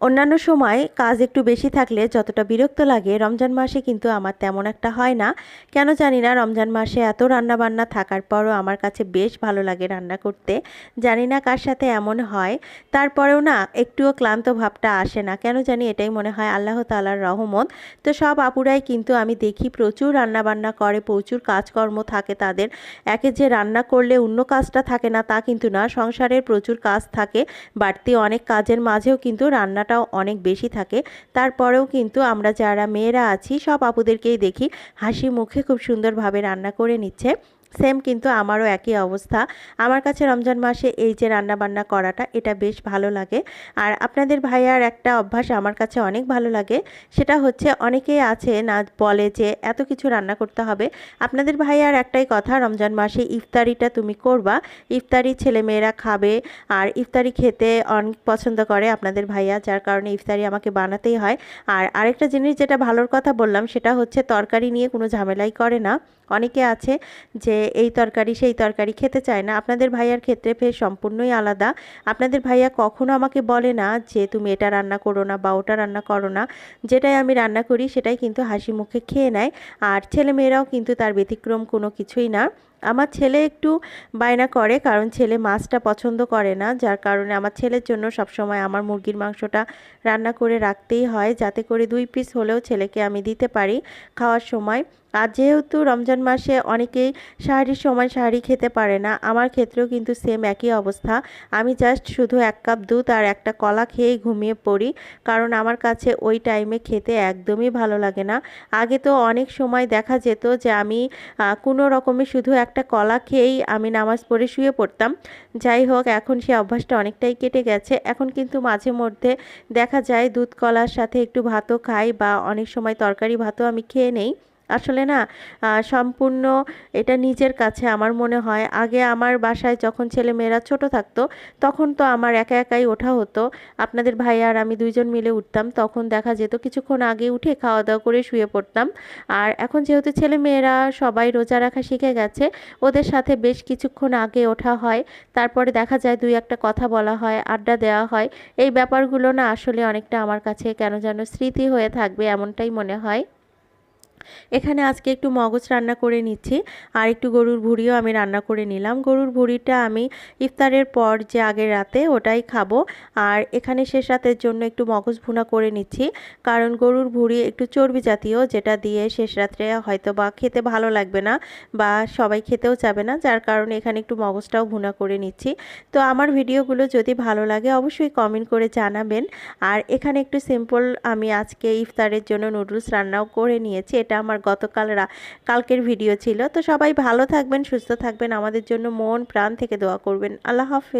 অন্যান্য সময় কাজ একটু বেশি থাকলে যতটা বিরক্ত লাগে, রমজান মাসে কিন্তু আমার তেমন একটা হয় না। কেন জানি না, রমজান মাসে এত রান্না বান্না থাকার পরও আমার কাছে বেশ ভালো লাগে রান্না করতে। জানি না কার সাথে এমন হয়। তারপরেও না, একটুও ক্লান্ত ভাবটা আসে না। কেন জানি এটাই মনে হয় আল্লাহ তালার রহমত। তো সব আপুরাই কিন্তু আমি দেখি প্রচুর রান্না বান্না করে, প্রচুর কাজকর্ম থাকে তাদের। একে যে রান্না করলে অন্য কাজটা থাকে না, তা কিন্তু না। সংসারের প্রচুর কাজ থাকে। বাড়তি অনেক কাজের মাঝেও কিন্তু রান্না রান্নাটাও অনেক বেশি থাকে। তারপরেও কিন্তু আমরা যারা মেয়েরা আছি, সব আপুদেরকেই দেখি। হাসি মুখে খুব সুন্দরভাবে রান্না করে নিচ্ছে। সেম কিন্তু আমারও একই অবস্থা। আমার কাছে রমজান মাসে এই যে রান্না বান্না করাটা, এটা বেশ ভালো লাগে। আর আপনাদের ভাইয়ার একটা অভ্যাস আমার কাছে অনেক ভালো লাগে, সেটা হচ্ছে অনেকেই আছে না বলে যে এত কিছু রান্না করতে হবে। আপনাদের ভাইয়ার একটাই কথা, রমজান মাসে ইফতারিটা তুমি করবা, ইফতারি ছেলে মেয়েরা খাবে আর ইফতারি খেতে অনেক পছন্দ করে আপনাদের ভাইয়া, যার কারণে ইফতারি আমাকে বানাতেই হয়। আর আরেকটা জিনিস যেটা ভালোর কথা বললাম, সেটা হচ্ছে তরকারি নিয়ে কোনো ঝামেলাই করে না। অনেকে আছে যে এই তরকারি, সেই তরকারি খেতে চায় না। আপনাদের ভাইয়ার ক্ষেত্রে ফের সম্পূর্ণই আলাদা। আপনাদের ভাইয়া কখনো আমাকে বলে না যে, তুমি এটা রান্না করো না বা ওটা রান্না করো না। যেটাই আমি রান্না করি, সেটাই কিন্তু হাসি মুখে খেয়ে নেয়। আর ছেলে মেয়েরাও কিন্তু তার ব্যতিক্রম কোনো কিছুই না। আমার ছেলে একটু বায়না করে, কারণ ছেলে মাছটা পছন্দ করে না। যার কারণে আমার ছেলের জন্য সবসময় আমার মুরগির মাংসটা রান্না করে রাখতেই হয়, যাতে করে দুই পিস হলেও ছেলেকে আমি দিতে পারি খাওয়ার সময়। আর যেহেতু রমজান মাসে অনেকেই সাহারির সময় সাহারি খেতে পারে না, আমার ক্ষেত্রেও কিন্তু সেম একই অবস্থা। আমি জাস্ট শুধু এক কাপ দুধ আর একটা কলা খেয়েই ঘুমিয়ে পড়ি, কারণ আমার কাছে ওই টাইমে খেতে একদমই ভালো লাগে না। আগে তো অনেক সময় দেখা যেত যে আমি কোনো রকমে শুধু একটা কলা খেয়েই আমি নামাজ পড়ে শুয়ে পড়তাম। যাই হোক, এখন সে অভ্যাসটা অনেকটাই কেটে গেছে। এখন কিন্তু মাঝে মধ্যে দেখা যায় দুধ কলার সাথে একটু ভাতও খাই বা অনেক সময় তরকারি ভাতও আমি খেয়ে নেই। আসলে না সম্পূর্ণ এটা নিজের কাছে আমার মনে হয়। আগে আমার বাসায় যখন ছেলে মেয়েরা ছোট থাকতো, তখন তো আমার একা একাই ওঠা হতো। আপনাদের ভাই আর আমি দুইজন মিলে উঠতাম। তখন দেখা যেত কিছুক্ষণ আগে উঠে খাওয়া দাওয়া করে শুয়ে পড়তাম। আর এখন যেহেতু ছেলে মেয়েরা সবাই রোজা রাখা শিখে গেছে, ওদের সাথে বেশ কিছুক্ষণ আগে ওঠা হয়। তারপরে দেখা যায় দুই একটা কথা বলা হয়, আড্ডা দেওয়া হয়। এই ব্যাপারগুলো না আসলে অনেকটা আমার কাছে কেন যেন স্মৃতি হয়ে থাকবে এমনটাই মনে হয়। এখানে আজকে একটু মগজ রান্না করে নিচ্ছি। আর একটু গরুর ভুড়িও আমি রান্না করে নিলাম। গরুর ভুড়িটা আমি ইফতারের পর যে আগের রাতে ওটাই খাব। আর এখানে শেষ রাতের জন্য একটু মগজ ভুনা করে নিচ্ছি। কারণ গরুর ভুড়ি একটু চর্বি জাতীয়, যেটা দিয়ে শেষ রাত্রে হয়তো বা খেতে ভালো লাগবে না বা সবাই খেতেও চাবে না। যার কারণে এখানে একটু মগজটাও ভুনা করে নিচ্ছি। তো আমার ভিডিওগুলো যদি ভালো লাগে অবশ্যই কমেন্ট করে জানাবেন। আর এখানে একটু সিম্পল আমি আজকে ইফতারের জন্য নুডলস রান্নাও করে নিয়েছি। এটা আমার গতকাল কালকের ভিডিও ছিল। তো সবাই ভালো থাকবেন, সুস্থ থাকবেন। আমাদের জন্য মন, প্রাণ থেকে দোয়া করবেন। আল্লাহ হাফেজ।